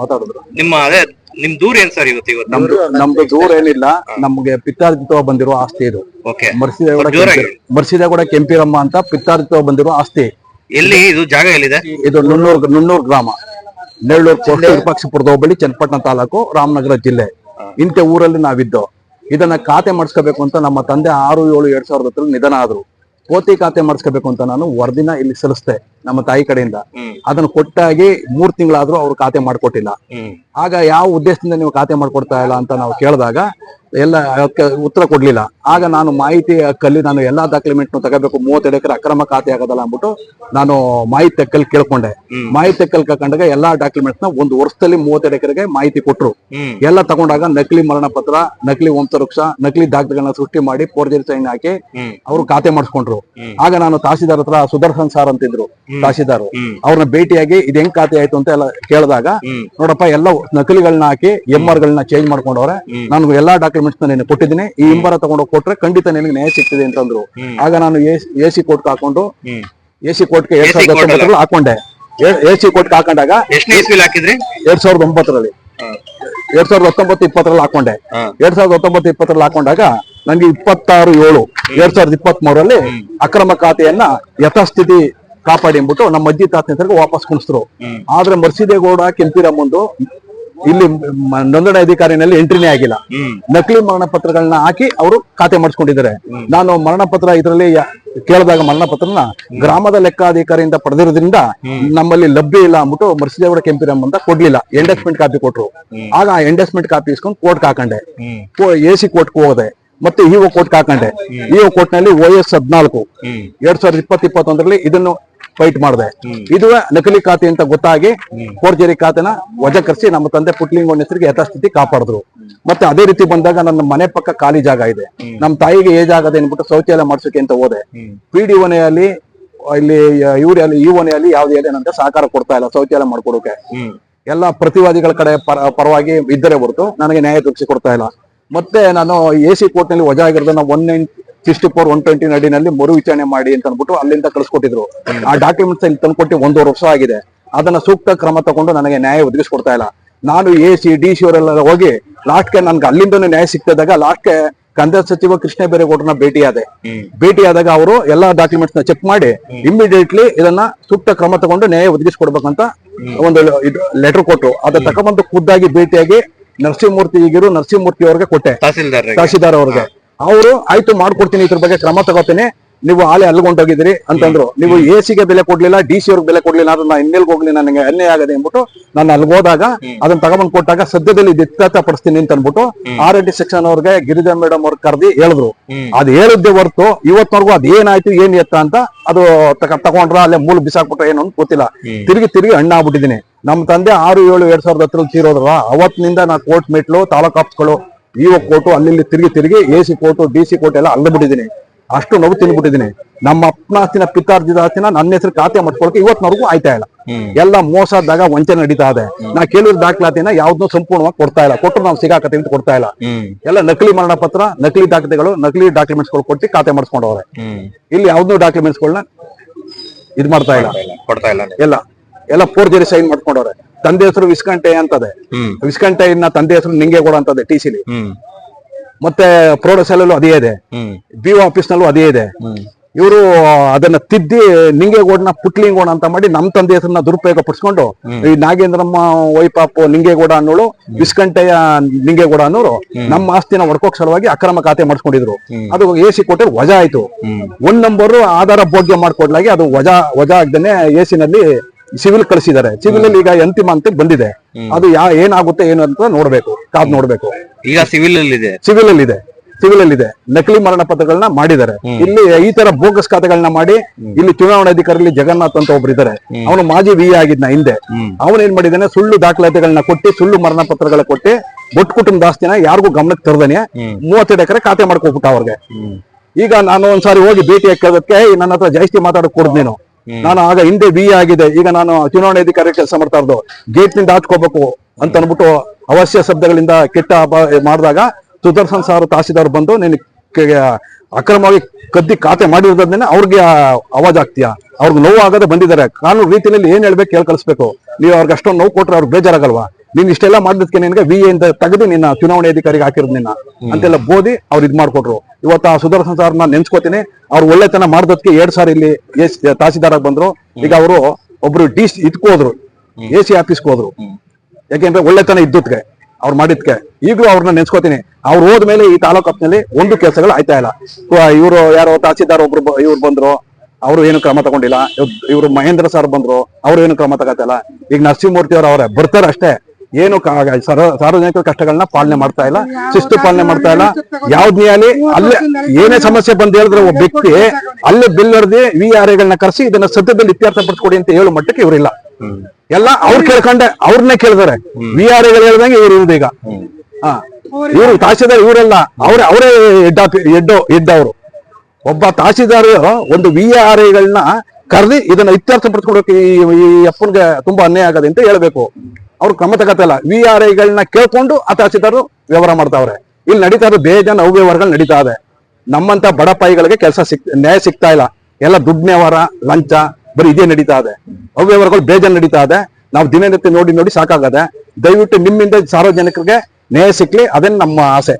ಮಾತಾಡಿದ್ರು ನಿಮ್ಮ ಅದೇ ನಿಮ್ ದೂರ ಏನ್ ಸರ್ ಇವತ್ತು ಇವತ್ತು? ನಮ್ದು ನಮ್ದು ದೂರ ಏನಿಲ್ಲ. ನಮ್ಗೆ ಪಿತ್ತಾರ್ಜಿತ್ವ ಬಂದಿರೋ ಆಸ್ತಿ ಇದು. ಓಕೆ. ಮರ್ಸಿದೇಗೌಡ ಜೋರಾಗಿ. ಮರ್ಸಿದೇಗೌಡ ಕೆಂಪಿರಮ್ಮ ಅಂತ ಪಿತ್ತಾರ್ಜಿತ್ವ ಬಂದಿರೋ ಆಸ್ತಿ. ಎಲ್ಲಿ ಇದು ಜಾಗ ಎಲ್ಲಿದೆ? ಇದು ನುಣ್ಣೂರ್ ನುಣ್ಣೂರ್ ಗ್ರಾಮ. ನೆಳ್ಳೂರ್ ಪೋಸ್ಟ್ ವಿರೂಪಾಕ್ಷಪುರದ ಹೋಬಳಿ ಚನ್ನಪಟ್ಟಣ ತಾಲೂಕು ರಾಮನಗರ ಜಿಲ್ಲೆ. ಇಂಥ ಊರಲ್ಲಿ ನಾವಿದ್ದು. ಇದನ್ನ ಖಾತೆ ಮಾಡಿಸ್ಕೋಬೇಕು ಅಂತ ನಮ್ಮ ತಂದೆ ಆರು ಏಳು ಎರಡ್ ಸಾವಿರದ ಹತ್ತರಲ್ಲಿ ನಿಧನ ಆದ್ರು. ಪೋತಿ ಖಾತೆ ಮಾಡಿಸ್ಕೋಬೇಕು ಅಂತ ನಾನು ವರದಿನ ಇಲ್ಲಿ ಸಲ್ಲಿಸ್ದೆ ನಮ್ಮ ತಾಯಿ ಕಡೆಯಿಂದ. ಅದನ್ನು ಅದನ್ನ ಕೊಟ್ಟಾಗಿ ಮೂರ್ ತಿಂಗಳಾದ್ರೂ ಅವ್ರು ಖಾತೆ ಮಾಡ್ಕೊಟ್ಟಿಲ್ಲ. ಆಗ ಯಾವ ಉದ್ದೇಶದಿಂದ ನೀವು ಖಾತೆ ಮಾಡ್ಕೊಡ್ತಾ ಇಲ್ಲ ಅಂತ ನಾವು ಕೇಳಿದಾಗ ಎಲ್ಲ ಉತ್ತರ ಕೊಡ್ಲಿಲ್ಲ. ಆಗ ನಾನು ಮಾಹಿತಿ ಹಕ್ಕಲ್ಲಿ ನಾನು ಎಲ್ಲಾ ಡಾಕ್ಯುಮೆಂಟ್ ತಗೋಬೇಕು ಮೂವತ್ತೆರಡು ಎಕರೆ ಅಕ್ರಮ ಖಾತೆ ಆಗೋದಲ್ಲ ಅಂದ್ಬಿಟ್ಟು ನಾನು ಮಾಹಿತಿ ಹಕ್ಕಲ್ಲಿ ಕೇಳ್ಕೊಂಡೆ. ಮಾಹಿತಿ ಹಕ್ಕಲ್ಲಿ ಕಂಡಾಗ ಎಲ್ಲಾ ಡಾಕ್ಯುಮೆಂಟ್ಸ್ನ ಒಂದು ವರ್ಷದಲ್ಲಿ ಮೂವತ್ತೆರಡು ಎಕರೆಗೆ ಮಾಹಿತಿ ಕೊಟ್ರು. ಹ್ಮ್. ಎಲ್ಲ ತಗೊಂಡಾಗ ನಕಲಿ ಮರಣ ಪತ್ರ ನಕಲಿ ವಂಶವೃಕ್ಷ ನಕಲಿ ದಾಖಲೆಗಳನ್ನ ಸೃಷ್ಟಿ ಮಾಡಿ ಫೋರ್ಜರಿ ಸೈನ್ ಹಾಕಿ ಅವರು ಖಾತೆ ಮಾಡಿಸ್ಕೊಂಡ್ರು. ಆಗ ನಾನು ತಹಸೀಲ್ದಾರ್ ಹತ್ರ ಸುದರ್ಶನ್ ಸಾರ್ ಅಂತಿದ್ರು ತಹಸೀಲ್ದಾರ್ ಹ್ಮ್. ಅವ್ರನ್ನ ಭೇಟಿಯಾಗಿ ಇದು ಹೆಂಗ್ ಖಾತೆ ಆಯ್ತು ಅಂತ ಎಲ್ಲ ಕೇಳಿದಾಗ ನೋಡಪ್ಪ ಎಲ್ಲ ನಕಲಿಗಳನ್ನ ಹಾಕಿ ಎಂ ಆರ್ ಗಳನ್ನ ಚೇಂಜ್ ಮಾಡ್ಕೊಂಡವ್ರೆ. ನಾನು ಎಲ್ಲಾ ಡಾಕ್ಯುಮೆಂಟ್ಸ್ ನಾನು ಕೊಟ್ಟಿದ್ದೀನಿ. ಈ ಇಂಬರ ತಗೊಂಡು ಕೊಟ್ರೆ ಖಂಡಿತ ನಿನಗೆ ನ್ಯಾಯ ಸಿಗ್ತದೆ ಅಂತಂದ್ರು. ಆಗ ನಾನು ಎ ಸಿ ಕೋರ್ಟ್ ಹಾಕೊಂಡು ಎ ಸಿ ಕೋರ್ಟ್ಗೆ ಎರಡ್ ಸಾವಿರದ ಹತ್ತೊಂಬತ್ತರಲ್ಲಿ ಹಾಕೊಂಡೆ. ಎ ಸಿ ಕೋರ್ಟ್ ಹಾಕೊಂಡಾಗ ಹಾಕಿದ್ರಿ? ಎರಡ್ ಸಾವಿರದ ಒಂಬತ್ತರಲ್ಲಿ. ಎರಡ್ ಸಾವಿರದ ಹತ್ತೊಂಬತ್ತು ಇಪ್ಪತ್ತರಲ್ಲಿ ಹಾಕೊಂಡೆ. ಎರಡ್ ಸಾವಿರದ ಹತ್ತೊಂಬತ್ತು ಇಪ್ಪತ್ತರಲ್ಲಿ ಹಾಕೊಂಡಾಗ ನನಗೆ ಇಪ್ಪತ್ತಾರು ಏಳು ಎರಡ್ ಸಾವಿರದ ಇಪ್ಪತ್ತ್ ಮೂರಲ್ಲಿ ಅಕ್ರಮ ಖಾತೆಯನ್ನ ಯಥಾಸ್ಥಿತಿ ಕಾಪಾಡಿ ಅಂದ್ಬಿಟ್ಟು ನಮ್ಮ ಅಜ್ಜಿ ತಾತನ ವಾಪಸ್ ಕುಣಿಸಿದ್ರು. ಆದ್ರೆ ಮರ್ಸಿದೇಗೌಡ ಕೆಂಪಿರಮ್ಮಂದು ಇಲ್ಲಿ ನೋಂದಣಿ ಅಧಿಕಾರಿನಲ್ಲಿ ಎಂಟ್ರಿನೇ ಆಗಿಲ್ಲ. ನಕಲಿ ಮರಣ ಪತ್ರಗಳನ್ನ ಹಾಕಿ ಅವರು ಖಾತೆ ಮಾಡಿಸ್ಕೊಂಡಿದ್ದಾರೆ. ನಾನು ಮರಣ ಪತ್ರ ಇದರಲ್ಲಿ ಕೇಳಿದಾಗ ಮರಣ ಪತ್ರನ ಗ್ರಾಮದ ಲೆಕ್ಕಾಧಿಕಾರಿಯಿಂದ ಪಡೆದಿರೋದ್ರಿಂದ ನಮ್ಮಲ್ಲಿ ಲಭ್ಯ ಇಲ್ಲ ಅಂದ್ಬಿಟ್ಟು ಮರ್ಸಿದೇವರ ಕೆಂಪಿರಮ್ಮ ಅಂತ ಕೊಡ್ಲಿಲ್ಲ. ಎಂಡಸ್ಮೆಂಟ್ ಕಾಪಿ ಕೊಟ್ರು. ಆಗ ಆ ಎಂಡಸ್ಮೆಂಟ್ ಕಾಪಿ ಇಸ್ಕೊಂಡು ಕೋರ್ಟ್ ಹಾಕೊಂಡೆ ಎ ಸಿ ಕೋರ್ಟ್ ಹೋದೆ. ಮತ್ತೆ ಇಒ ಕೋರ್ಟ್ ಹಾಕೊಂಡೆ ಇಒ ಕೋರ್ಟ್ನಲ್ಲಿ ಓ ಎಸ್ ಹದಿನಾಲ್ಕು. ಎರಡ್ ಸಾವಿರದ ಇಪ್ಪತ್ ಇಪ್ಪತ್ತೊಂದರಲ್ಲಿ ಇದನ್ನು ಫೈಟ್ ಮಾಡಿದೆ. ಇದು ನಕಲಿ ಖಾತೆ ಅಂತ ಗೊತ್ತಾಗಿ ಫೋರ್ಜರಿ ಖಾತೆನ ವಜಕರಿಸಿ ನಮ್ಮ ತಂದೆ ಪುಟ್ಲಿಂಗನ ಹೆಸರಿಗೆ ಯಥಾಸ್ಥಿತಿ ಕಾಪಾಡಿದ್ರು. ಮತ್ತೆ ಅದೇ ರೀತಿ ಬಂದಾಗ ನನ್ನ ಮನೆ ಪಕ್ಕ ಖಾಲಿ ಜಾಗ ಇದೆ. ನಮ್ಮ ತಾಯಿಗೆ ಏಜ್ ಆಗದೆ ಅನ್ಬಿಟ್ಟು ಶೌಚಾಲಯ ಮಾಡ್ಸೋಕೆ ಅಂತ ಹೋದೆ. ಪಿ ಡಿ ಒನೆಯಲ್ಲಿ ಇಲ್ಲಿ ಇವರಲ್ಲಿ ಈ ಒನೆಯಲ್ಲಿ ಯಾವುದೇ ಏನಂತ ಸಹಕಾರ ಕೊಡ್ತಾ ಇಲ್ಲ ಶೌಚಾಲಯ ಮಾಡ್ಕೊಡೋಕೆ. ಎಲ್ಲಾ ಪ್ರತಿವಾದಿಗಳ ಕಡೆ ಪರವಾಗಿ ಇದ್ದರೆ ಹೊರತು ನನಗೆ ನ್ಯಾಯ ದೊರಕಿಸಿ ಕೊಡ್ತಾ ಇಲ್ಲ. ಮತ್ತೆ ನಾನು ಎ ಸಿ ಕೋರ್ಟ್ನಲ್ಲಿ ವಜಾ ಆಗಿರೋದನ್ನ one nine sixty four one twenty ನಡಿನಲ್ಲಿ ಮರು ವಿಚಾರಣೆ ಮಾಡಿ ಅಂತ ಅಂದ್ಬಿಟ್ಟು ಅಲ್ಲಿಂದ ಕಳಿಸ್ಕೊಟ್ಟಿದ್ರು. ಆ ಡಾಕ್ಯುಮೆಂಟ್ಸ್ ಇಲ್ಲಿ ತಂದ್ಕೊಟ್ಟು ಒಂದೂವರೆ ವರ್ಷ ಆಗಿದೆ. ಅದನ್ನ ಸೂಕ್ತ ಕ್ರಮ ತಗೊಂಡು ನನಗೆ ನ್ಯಾಯ ಒದಗಿಸ್ಕೊಡ್ತಾ ಇಲ್ಲ. ನಾನು ಎ ಸಿ ಡಿ ಸಿ ಅವರೆಲ್ಲ ಹೋಗಿ ಲಾಸ್ಟ್ಗೆ ನನ್ಗೆ ಅಲ್ಲಿಂದನೇ ನ್ಯಾಯ ಸಿಗ್ತಿದ್ದಾಗ ಲಾಸ್ಟ್ಗೆ ಕಂದಾಯ ಸಚಿವ ಕೃಷ್ಣ ಬೈರೇಗೌಡರನ್ನ ಭೇಟಿಯಾದೆ. ಭೇಟಿ ಭೇಟಿಯಾದಾಗ ಅವರು ಎಲ್ಲಾ ಡಾಕ್ಯುಮೆಂಟ್ಸ್ನ ಚೆಕ್ ಮಾಡಿ ಇಮಿಡಿಯೇಟ್ಲಿ ಇದನ್ನ ಸೂಕ್ತ ಕ್ರಮ ತಗೊಂಡು ನ್ಯಾಯ ಒದಗಿಸ್ಕೊಡ್ಬೇಕಂತ ಒಂದು ಲೆಟರ್ ಕೊಟ್ರು. ಅದ ತಕೊಂಡ್ಬಂದು ಖುದ್ದಾಗಿ ಭೇಟಿಯಾಗಿ ನರಸಿಂಹಮೂರ್ತಿ ಈಗಿರು ನರಸಿಂಹಮೂರ್ತಿ ಅವ್ರಿಗೆ ಕೊಟ್ಟೆ. ತಹಸೀಲ್ದಾರ್ ತಹಸೀಲ್ದಾರ್ ಅವ್ರಿಗೆ. ಅವರು ಆಯ್ತು ಮಾಡ್ಕೊಡ್ತೀನಿ ಇದ್ರ ಬಗ್ಗೆ ಕ್ರಮ ತಗೋತೀನಿ. ನೀವು ಆಳೆ ಅಲ್ಗೊಂಡೋಗಿದ್ದೀರಿ ಅಂತಂದ್ರು. ನೀವು ಎ ಸಿಗೆ ಬೆಲೆ ಕೊಡ್ಲಿಲ್ಲ ಡಿ ಸಿ ಅವ್ರಿಗೆ ಬೆಲೆ ಕೊಡ್ಲಿಲ್ಲ ಅದನ್ನ ನಾ ಇನ್ನೆಲ್ಗೆ ಹೋಗ್ಲಿ ನನಗೆ ಅನ್ಯಾಯ ಆಗದೆ ಅಂದ್ಬಿಟ್ಟು ನಾನು ಅಲ್ಲಿ ಹೋದಾಗ ಅದನ್ನ ತಗೊಂಡ್ ಕೊಟ್ಟಾಗ ಸದ್ಯದಲ್ಲಿ ಇತ್ಯರ್ಥ ಪಡಿಸ್ತೀನಿ ಅಂತ ಅಂದ್ಬಿಟ್ಟು ಆರ್ ಎನ್ ಸೆಕ್ಷನ್ ಅವ್ರಿಗೆ ಗಿರಿಜಾ ಮೇಡಮ್ ಅವ್ರ ಕರೆದಿ ಹೇಳಿದ್ರು. ಅದ್ ಹೇಳಿದ್ದೆ ಹೊರತು ಇವತ್ತವರೆಗೂ ಅದ್ ಏನಾಯ್ತು ಏನ್ ಎತ್ತ ಅಂತ ಅದು ತಗೊಂಡ್ರ ಅಲ್ಲೇ ಮೂಲ ಬಿಸಾಕ್ಬಿಟ್ರ ಏನು ಅಂತ ಗೊತ್ತಿಲ್ಲ. ತಿರುಗಿ ತಿರುಗಿ ಹಣ್ಣ ಆಗ್ಬಿಟ್ಟಿದ್ದೀನಿ. ನಮ್ಮ ತಂದೆ ಆರು ಏಳು ಎರಡ್ ಸಾವಿರದ ಹತ್ತರಲ್ಲಿ ತೀರೋದ್ರ ಅವತ್ತಿನಿಂದ ನಾ ಕೋರ್ಟ್ ಮೆಟ್ಲು ತಾಲೂಕ್ ಆಫೀಸ್ಗಳು ಇಒ ಕೋರ್ಟು ಅಲ್ಲಿ ಇಲ್ಲಿ ತಿರುಗಿ ತಿರುಗಿ A C court D C court ಎಲ್ಲ ಅಲ್ಬಿಟ್ಟಿದ್ದೀನಿ ಅಷ್ಟು ನೋವು ತಿನ್ಬಿಟ್ಟಿದ್ದೀನಿ ನಮ್ಮ ಅಪ್ಪನ ಆಸ್ತಿನ ಪಿತ್ತಾರ್ಜಿದ ಆಸ್ತಿನ ನನ್ನ ಹೆಸರು ಖಾತೆ ಮಾಡ್ಕೊಳಕ್ಕೆ ಇವತ್ತಿನವರೆಗೂ ಆಯ್ತಾ ಇಲ್ಲ. ಎಲ್ಲ ಮೋಸ ಆದಾಗ ವಂಚನೆ ನಡೀತಾ ಇದೆ. ನಾ ಕೇಳಿದ ದಾಖಲಾತಿನ ಯಾವ್ದನ್ನೂ ಸಂಪೂರ್ಣವಾಗಿ ಕೊಡ್ತಾ ಇಲ್ಲ. ಕೊಟ್ಟರು ನಾವು ಸಿಗಾಕತ್ತೆ ಅಂತ ಕೊಡ್ತಾ ಇಲ್ಲ. ಎಲ್ಲ ನಕಲಿ ಮರಣ ಪತ್ರ ನಕಲಿ ದಾಖಲೆಗಳು ನಕಲಿ ಡಾಕ್ಯುಮೆಂಟ್ಸ್ಗಳು ಕೊಟ್ಟು ಖಾತೆ ಮಾಡಿಸ್ಕೊಂಡವ್ರೆ. ಇಲ್ಲಿ ಯಾವ್ದೋ ಡಾಕ್ಯುಮೆಂಟ್ಸ್ ಗಳನ್ನ ಇದ್ ಮಾಡ್ತಾ ಇಲ್ಲ. ಕೊಡ್ತಾ ಇಲ್ಲ. ಎಲ್ಲ ಎಲ್ಲ ಫೋರ್ಜರಿ ಸೈನ್ ಮಾಡ್ಕೊಂಡವ್ರೆ. ತಂದೆ ಹೆಸರು ವಿಸ್ಕಂಟೆ ಅಂತದೆ. ವಿಸ್ಕಂಟೆ ಇನ್ನ ತಂದೆ ಹೆಸರು ನಿಂಗೇಗೌಡ ಅಂತದೆ ಟಿ ಸಿಲಿ. ಮತ್ತೆ ಪ್ರೌಢಶಾಲೆಯಲ್ಲೂ ಅದೇ ಇದೆ. ಬಿ ಆಫೀಸ್ ನಲ್ಲೂ ಅದೇ ಇದೆ. ಇವರು ಅದನ್ನ ತಿದ್ದಿ ನಿಂಗೇಗೌಡನ ಪುಟ್ಲಿಂಗೋಣ ಅಂತ ಮಾಡಿ ನಮ್ ತಂದೆ ಹೆಸರನ್ನ ದುರುಪಯೋಗ ಪಡಿಸ್ಕೊಂಡು ಈ ನಾಗೇಂದ್ರಮ್ಮ ವೈಪಾಪು ನಿಂಗೇಗೌಡ ಅನ್ನೋಳು ವಿಸ್ಕಂಟೆಯ ನಿಂಗೇಗೌಡ ಅನ್ನೋರು ನಮ್ಮ ಆಸ್ತಿನ ಹೊಡ್ಕೋಕ್ ಸಲುವಾಗಿ ಅಕ್ರಮ ಖಾತೆ ಮಾಡಿಸ್ಕೊಂಡಿದ್ರು. ಅದು ಎ ಸಿ ಕೊಟ್ಟರೆ ವಜಾ ಆಯ್ತು. ಒಂದ್ ನಂಬರ್ ಆಧಾರ ಭೋಗ್ಯ ಮಾಡ್ಕೊಡ್ಲಾಗಿ ಅದು ವಜಾ ವಜಾ ಆಗ್ದೇನೆ ಎ ನಲ್ಲಿ ಸಿವಿಲ್ ಕಳಿಸಿದ್ದಾರೆ. ಸಿವಿಲ್ ಅಲ್ಲಿ ಈಗ ಅಂತಿಮ ಅಂತ ಬಂದಿದೆ. ಅದು ಯಾ ಏನಾಗುತ್ತೆ ಏನು ಅಂತ ನೋಡ್ಬೇಕು. ಕಾದ್ ನೋಡ್ಬೇಕು. ಈಗ ಸಿವಿಲ್ ಅಲ್ಲಿ ಇದೆ ಸಿವಿಲ್ ಅಲ್ಲಿ ಇದೆ ಸಿವಿಲ್ ಅಲ್ಲಿ ಇದೆ ನಕಲಿ ಮರಣ ಪತ್ರಗಳನ್ನ ಮಾಡಿದ್ದಾರೆ. ಇಲ್ಲಿ ಈ ತರ ಬೋಗಸ್ ಖಾತೆಗಳನ್ನ ಮಾಡಿ ಇಲ್ಲಿ ಚುನಾವಣಾಧಿಕಾರಿಯಲ್ಲಿ ಜಗನ್ನಾಥ್ ಅಂತ ಒಬ್ರು ಇದ್ದಾರೆ ಅವನು ಮಾಜಿ ವಿ ಆಗಿದ್ನ ಹಿಂದೆ. ಅವನು ಏನ್ ಮಾಡಿದಾನೆ ಸುಳ್ಳು ದಾಖಲಾತಿಗಳನ್ನ ಕೊಟ್ಟು ಸುಳ್ಳು ಮರಣ ಪತ್ರಗಳ ಕೊಟ್ಟು ಒಟ್ಟು ಕುಟುಂಬದ ಆಸ್ತಿನ ಯಾರಿಗೂ ಗಮನಕ್ಕೆ ತರದೇನೆ. ಮೂವತ್ತೆರಡು ಎಕರೆ ಖಾತೆ ಮಾಡ್ಕೊಬಿಟ್ಟ ಅವ್ರಿಗೆ. ಈಗ ನಾನು ಒಂದ್ಸಾರಿ ಹೋಗಿ ಭೇಟಿ ಹಾಕೋದಕ್ಕೆ ನನ್ನ ಹತ್ರ ಜಾಸ್ತಿ ಮಾತಾಡಕ್ ಕೊಡ್ದು ನೀನು. ನಾನು ಆಗ ಹಿಂದೆ ಬಿ ಆಗಿದೆ. ಈಗ ನಾನು ಚುನಾವಣಾಧಿಕಾರಿ ಕೆಲಸ ಮಾಡ್ತಾ ಇರೋದು. ಗೇಟ್ನಿಂದ ಹಾಚ್ಕೋಬೇಕು ಅಂತ ಅನ್ಬಿಟ್ಟು ಅವಶ್ಯ ಶಬ್ದಗಳಿಂದ ಕೆಟ್ಟ ಮಾಡಿದಾಗ ಸುದರ್ಶನ್ ಸಾರ್ ತಹಸೀಲ್ದಾರ್ ಬಂದು ನೀನು ಅಕ್ರಮವಾಗಿ ಕದ್ದಿ ಖಾತೆ ಮಾಡಿರೋದನ್ನೇ ಅವ್ರಿಗೆ ಅವಾಜ್ ಆಗ್ತೀಯಾ? ಅವ್ರಿಗೆ ನೋವು ಆಗದೆ ಬಂದಿದ್ದಾರೆ. ಕಾನೂನು ರೀತಿಯಲ್ಲಿ ಏನ್ ಹೇಳ್ಬೇಕು, ಕೇಳಿ ಕಳಿಸ್ಬೇಕು. ನೀವು ಅವ್ರಿಗೆ ಅಷ್ಟೊಂದು ನೋವು ಕೊಟ್ರೆ ಅವ್ರಿಗೆ ಬೇಜಾರಾಗಲ್ವಾ? ನೀನ್ ಇಷ್ಟೆಲ್ಲ ಮಾಡಿದ್ಕೆ ನಿನ್ಗೆ ವಿ ಎಂದ ತೆಗೆದು ನಿನ್ನ ಚುನಾವಣೆ ಅಧಿಕಾರಿಗೆ ಹಾಕಿರೋದು ನಿನ್ನ ಅಂತೆಲ್ಲ ಬೋದಿ ಅವ್ರು ಇದ್ ಮಾಡ್ಕೊಟ್ರು. ಇವತ್ತು ಆ ಸುದರ್ಶನ್ ಸಾರ್ ನಾನು ನೆನ್ಸ್ಕೋತೀನಿ. ಅವ್ರು ಒಳ್ಳೆತನ ಮಾಡಿದಕ್ಕೆ ಎರಡ್ ಸಾರಿ ಇಲ್ಲಿ ಎಸ್ ತಹಸೀಲ್ದಾರ್ ಬಂದ್ರು. ಈಗ ಅವರು ಒಬ್ರು ಡಿ ಸಿ ಇದ್ಕೋದ್ರು ಎ ಸಿ ಆಫೀಸ್ಗೆ ಹೋದ್ರು. ಯಾಕೆಂದ್ರೆ ಒಳ್ಳೆತನ ಇದ್ದಕ್ಕೆ ಅವ್ರು ಮಾಡಿದ್ಕೆ. ಈಗಲೂ ಅವ್ರನ್ನ ನೆನ್ಸ್ಕೋತೀನಿ. ಅವ್ರು ಹೋದ್ಮೇಲೆ ಈ ತಾಲೂಕು ನಲ್ಲಿ ಒಂದು ಕೆಲಸಗಳು ಆಯ್ತಾ ಇಲ್ಲ. ಇವರು ಯಾರೋ ತಹಸೀಲ್ದಾರ್ ಒಬ್ರು ಇವ್ರು ಬಂದ್ರು. ಅವರು ಏನು ಕ್ರಮ ತಗೊಂಡಿಲ್ಲ. ಇವರು ಮಹೇಂದ್ರ ಸರ್ ಬಂದ್ರು. ಅವ್ರು ಏನು ಕ್ರಮ ತಗೋತಿಲ್ಲ ಈಗ ನರಸಿಂಹಮೂರ್ತಿ ಅವ್ರ ಅವರೇ ಬರ್ತಾರೆ ಅಷ್ಟೇ. ಏನು ಕ- ಸರ- ಸಾರ್ವಜನಿಕರ ಕಷ್ಟಗಳನ್ನ ಪಾಲನೆ ಮಾಡ್ತಾ ಇಲ್ಲ ಶಿಸ್ತು ಪಾಲನೆ ಮಾಡ್ತಾ ಇಲ್ಲ. ಯಾವ್ದ್ ನ್ಯಾಯಾಲಿ ಅಲ್ಲೇ ಏನೇ ಸಮಸ್ಯೆ ಬಂದ್ ಹೇಳಿದ್ರೆ ಒಬ್ಬ ವ್ಯಕ್ತಿ ಅಲ್ಲೇ ಬಿಲ್ ಹೊಡೆದಿ ವಿ ಆರ್ ಎಗಳನ್ನ ಕರೆಸಿ ಇದನ್ನ ಸದ್ಯದಲ್ಲಿ ಇತ್ಯರ್ಥ ಪಡಿಸ್ಕೊಡಿ ಅಂತ ಹೇಳೋ ಮಟ್ಟಕ್ಕೆ ಇವರಿಲ್ಲ. ಎಲ್ಲ ಅವ್ರು ಕೇಳ್ಕೊಂಡೆ ಅವ್ರನ್ನೇ ಕೇಳಿದಾರೆ. ವಿ ಆರ್ ಎಗಳು ಹೇಳ್ದಂಗೆ ಇವ್ರು ಇರುದು ಈಗ. ಹಾ. ಇವರು ತಹಸೀಲ್ದಾರ್ ಇವರೆಲ್ಲ ಅವ್ರೆ ಅವರೇ ಹೆಡ್ ಹೆಡ್ ಹೆಡ್ ಅವರು. ಒಬ್ಬ ತಹಸೀಲ್ದಾರ್ ಒಂದು ವಿ ಆರ್ ಎಗಳನ್ನ ಕರೆದಿ ಇದನ್ನ ಇತ್ಯರ್ಥ ಪಡ್ಕೊಡೋಕೆ ಈ ಈ ಅಪ್ಪನ್ಗೆ ತುಂಬಾ ಅನ್ಯಾಯ ಆಗದೆ ಅಂತ ಹೇಳ್ಬೇಕು. ಅವ್ರು ಕ್ರಮ ತಗತ್ತಲ್ಲ ವಿ ಆರ್ ಐಗಳನ್ನ ಕೇಳ್ಕೊಂಡು ಆ ವ್ಯವಹಾರ ಮಾಡ್ತಾವ್ರೆ. ಇಲ್ಲಿ ನಡೀತಾ ಇರೋ ಬೇಜಾನ್ ಅವ್ಯವಹಾರಗಳು ನಡೀತಾ ಇದೆ. ನಮ್ಮಂತ ಬಡಪಾಯಿಗಳಿಗೆ ಕೆಲಸ ಸಿಕ್, ನ್ಯಾಯ ಸಿಗ್ತಾ ಇಲ್ಲ. ಎಲ್ಲ ದುಡ್ಡು ವ್ಯವಹಾರ, ಲಂಚ, ಬರೀ ಇದೇ ನಡೀತಾ ಇದೆ. ಅವ್ಯವಹಾರಗಳು ಬೇಜಾನ್ ನಡೀತಾ ಇದೆ. ನಾವು ದಿನನಿತ್ಯ ನೋಡಿ ನೋಡಿ ಸಾಕಾಗದೆ, ದಯವಿಟ್ಟು ನಿಮ್ಮಿಂದ ಸಾರ್ವಜನಿಕರಿಗೆ ನ್ಯಾಯ ಸಿಕ್ಲಿ ಅದೇ ನಮ್ಮ ಆಸೆ.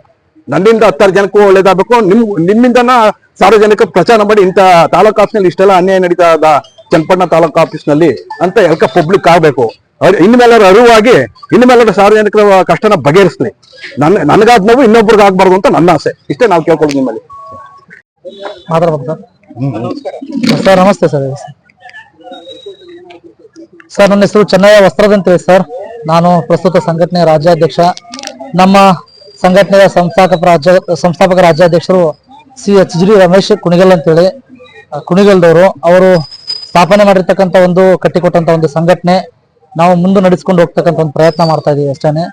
ನನ್ನಿಂದ ಹತ್ತಾರು ಜನಕ್ಕೂ ಒಳ್ಳೇದಾಗಬೇಕು. ನಿಮ್, ನಿಮ್ಮಿಂದನ ಸಾರ್ವಜನಿಕ ಪ್ರಚಾರ ಮಾಡಿ ಇಂಥ ತಾಲೂಕು ಆಫೀಸ್ನಲ್ಲಿ ಇಷ್ಟೆಲ್ಲ ಅನ್ಯಾಯ ನಡೀತಾ ಇದ್ದ ಚನ್ನಪಟ್ಟಣ ತಾಲೂಕು ಆಫೀಸ್ನಲ್ಲಿ ಅಂತ ಎಲ್ಕ ಪಬ್ಲಿಕ್ ಆಗ್ಬೇಕು. ಅವ್ರು ಇನ್ಮೇಲಾರು ಅರಿವಾಗಿ ಇನ್ಮೇಲಾರು ಸಾರ್ವಜನಿಕರ ಕಷ್ಟನ ಬಗೆಹರಿಸ್ಲಿ ನನ್ನ ನನಗಾದ ನೋವು ಇನ್ನೊಬ್ರಿಗೆ ಆಗ್ಬಾರ್ದು ಅಂತ ನನ್ನ ಆಸೆ. ಇಷ್ಟೇ ನಾವು ಕೇಳ್ಕೊಳ್ಳೋದು ನಿಮ್ಮಲ್ಲಿ. ಸರ್, ನಮಸ್ತೆ ಸರ್. ಸರ್, ನನ್ನ ಹೆಸರು ಚೆನ್ನಯ್ಯ ವಸ್ತ್ರದ ಅಂತೇಳಿ ಸರ್. ನಾನು ಪ್ರಸ್ತುತ ಸಂಘಟನೆಯ ರಾಜ್ಯಾಧ್ಯಕ್ಷ. ನಮ್ಮ ಸಂಘಟನೆಯ ಸಂಸ್ಥಾಪಕ ರಾಜ್ಯ, ಸಂಸ್ಥಾಪಕ ರಾಜ್ಯಾಧ್ಯಕ್ಷರು C H G Ramesh Kunigal ಅಂತೇಳಿ ಕುಣಿಗಲ್ದವರು. ಅವರು ಸ್ಥಾಪನೆ ಮಾಡಿರ್ತಕ್ಕಂಥ ಒಂದು ಕಟ್ಟಿಕೊಟ್ಟಂತ ಒಂದು ಸಂಘಟನೆ. ನಾವು ಮುಂದೆ ನಡೆಸ್ಕೊಂಡು ಹೋಗ್ತಕ್ಕಂಥ ಒಂದು ಪ್ರಯತ್ನ ಮಾಡ್ತಾ ಇದ್ದೀವಿ ಅಷ್ಟೇ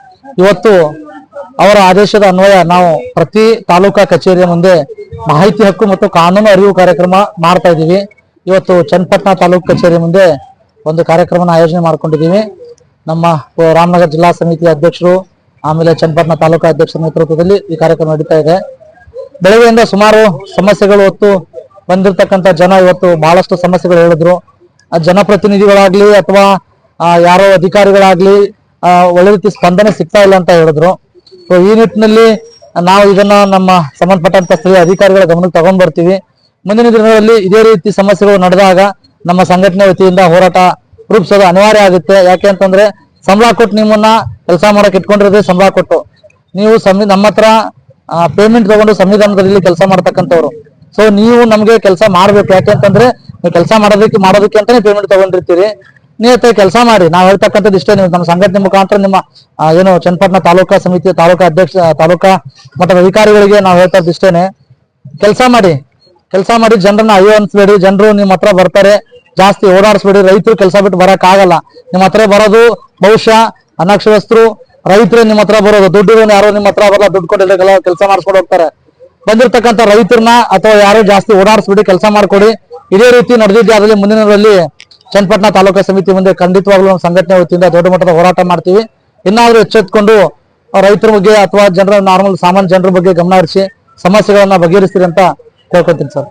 ಇವತ್ತು ಅವರ ಆದೇಶದ ಅನ್ವಯ ನಾವು ಪ್ರತಿ ತಾಲೂಕಾ ಕಚೇರಿಯ ಮುಂದೆ ಮಾಹಿತಿ ಹಕ್ಕು ಮತ್ತು ಕಾನೂನು ಅರಿವು ಕಾರ್ಯಕ್ರಮ ಮಾಡ್ತಾ ಇದ್ದೀವಿ ಇವತ್ತು ಚನ್ನಪಟ್ಟಣ ತಾಲೂಕು ಕಚೇರಿ ಮುಂದೆ ಒಂದು ಕಾರ್ಯಕ್ರಮನ ಆಯೋಜನೆ ಮಾಡ್ಕೊಂಡಿದ್ದೀವಿ ನಮ್ಮ ರಾಮನಗರ ಜಿಲ್ಲಾ ಸಮಿತಿ ಅಧ್ಯಕ್ಷರು, ಆಮೇಲೆ ಚನ್ನಪಟ್ಟಣ ತಾಲೂಕಾ ಅಧ್ಯಕ್ಷರ ನೇತೃತ್ವದಲ್ಲಿ ಈ ಕಾರ್ಯಕ್ರಮ ನಡೀತಾ ಇದೆ. ಬೆಳಗ್ಗೆಯಿಂದ ಸುಮಾರು ಸಮಸ್ಯೆಗಳು ಹೊತ್ತು ಬಂದಿರತಕ್ಕಂಥ ಜನ ಇವತ್ತು ಬಹಳಷ್ಟು ಸಮಸ್ಯೆಗಳು ಹೇಳಿದ್ರು. ಆ ಜನಪ್ರತಿನಿಧಿಗಳಾಗ್ಲಿ ಅಥವಾ ಯಾರೋ ಅಧಿಕಾರಿಗಳಾಗ್ಲಿ ಒಳ್ಳೆ ರೀತಿ ಸ್ಪಂದನೆ ಸಿಗ್ತಾ ಇಲ್ಲ ಅಂತ ಹೇಳಿದ್ರು. ಸೊ ಈ ನಿಟ್ಟಿನಲ್ಲಿ ನಾವು ಇದನ್ನ ನಮ್ಮ ಸಂಬಂಧಪಟ್ಟಂತ ಸ್ಥಳೀಯ ಅಧಿಕಾರಿಗಳ ಗಮನಕ್ಕೆ ತಗೊಂಡ್ ಬರ್ತೀವಿ. ಮುಂದಿನ ದಿನಗಳಲ್ಲಿ ಇದೇ ರೀತಿ ಸಮಸ್ಯೆಗಳು ನಡೆದಾಗ ನಮ್ಮ ಸಂಘಟನೆ ವತಿಯಿಂದ ಹೋರಾಟ ರೂಪಿಸೋದು ಅನಿವಾರ್ಯ ಆಗುತ್ತೆ. ಯಾಕೆ ಅಂತಂದ್ರೆ ಸಂಬಳ ಕೊಟ್ಟು ನಿಮ್ಮನ್ನ ಕೆಲಸ ಮಾಡಕ್ ಇಟ್ಕೊಂಡಿರೋದೇ ಸಂಬಳ ಕೊಟ್ಟು. ನೀವು ಸಂವಿ, ನಮ್ಮ ಹತ್ರ ಪೇಮೆಂಟ್ ತಗೊಂಡು ಸಂವಿಧಾನದಲ್ಲಿ ಕೆಲಸ ಮಾಡ್ತಕ್ಕಂಥವ್ರು. ಸೊ ನೀವು ನಮ್ಗೆ ಕೆಲಸ ಮಾಡ್ಬೇಕು. ಯಾಕೆ ಅಂತಂದ್ರೆ ನೀವು ಕೆಲಸ ಮಾಡೋದಕ್ಕೆ ಮಾಡೋದಕ್ಕೆ ಅಂತಾನೆ ಪೇಮೆಂಟ್ ತಗೊಂಡಿರ್ತೀರಿ. ನೀವು ಕೆಲಸ ಮಾಡಿ. ನಾವು ಹೇಳ್ತಕ್ಕಂಥದ್ದು ಇಷ್ಟೇ. ನೀವು ನಮ್ಮ ಸಂಘಟನೆ ಮುಖಾಂತರ ನಿಮ್ಮ ಏನು ಚನ್ನಪಟ್ಟಣ ತಾಲೂಕಾ ಸಮಿತಿ, ತಾಲೂಕಾ ಅಧ್ಯಕ್ಷ, ತಾಲೂಕಾ ಮತ್ತು ಅಧಿಕಾರಿಗಳಿಗೆ ನಾವು ಹೇಳ್ತಾ ಇರೋದು ಇಷ್ಟೇನೆ. ಕೆಲಸ ಮಾಡಿ. ಕೆಲಸ ಮಾಡಿ, ಜನರನ್ನ ಅಯ್ಯೋ ಅನ್ಸ್ಬೇಡಿ. ಜನರು ನಿಮ್ಮ ಹತ್ರ ಬರ್ತಾರೆ. ಜಾಸ್ತಿ ಓಡಾಡಿಸ್ಬೇಡಿ. ರೈತರು ಕೆಲಸ ಬಿಟ್ಟು ಬರಕ್ ಆಗಲ್ಲ. ನಿಮ್ಮ ಹತ್ರ ಬರೋದು ಬಹುಶಃ ಅನಕ್ಷರಸ್ಥರು, ರೈತರು ನಿಮ್ಮ ಹತ್ರ ಬರೋದು. ದುಡ್ಡು ಯಾರೋ ನಿಮ್ಮ ಹತ್ರ ಬರಲ್ಲ. ದುಡ್ಡು ಕೊಟ್ಟಿಲ್ಲ ಕೆಲಸ ಮಾಡಿಸ್ಕೊಂಡು ಹೋಗ್ತಾರೆ. ಬಂದಿರ್ತಕ್ಕಂಥ ರೈತರನ್ನ ಅಥವಾ ಯಾರು ಜಾಸ್ತಿ ಓಡಾಡಿಸ್ಬಿಡಿ ಕೆಲಸ ಮಾಡ್ಕೊಡಿ. ಇದೇ ರೀತಿ ನಡೆದಿದ್ದೆ ಅದರಲ್ಲಿ ಮುಂದಿನ ದಿನಗಳಲ್ಲಿ ಚನ್ನಪಟ್ಟಣ ತಾಲೂಕಾ ಸಮಿತಿ ಮುಂದೆ ಖಂಡಿತವಾಗ್ಲೂ ಸಂಘಟನೆ ವತಿಯಿಂದ ದೊಡ್ಡ ಮಟ್ಟದ ಹೋರಾಟ ಮಾಡ್ತೀವಿ. ಇನ್ನಾದ್ರೂ ಎಚ್ಚೆತ್ಕೊಂಡು ರೈತರ ಬಗ್ಗೆ ಅಥವಾ ಜನರ ನಾರ್ಮಲ್ ಸಾಮಾನ್ಯ ಜನರ ಬಗ್ಗೆ ಗಮನ ಹರಿಸಿ ಸಮಸ್ಯೆಗಳನ್ನ ಬಗೆಹರಿಸ್ತೀರಿ ಅಂತ ಕೇಳ್ಕೊತೀನಿ ಸರ್.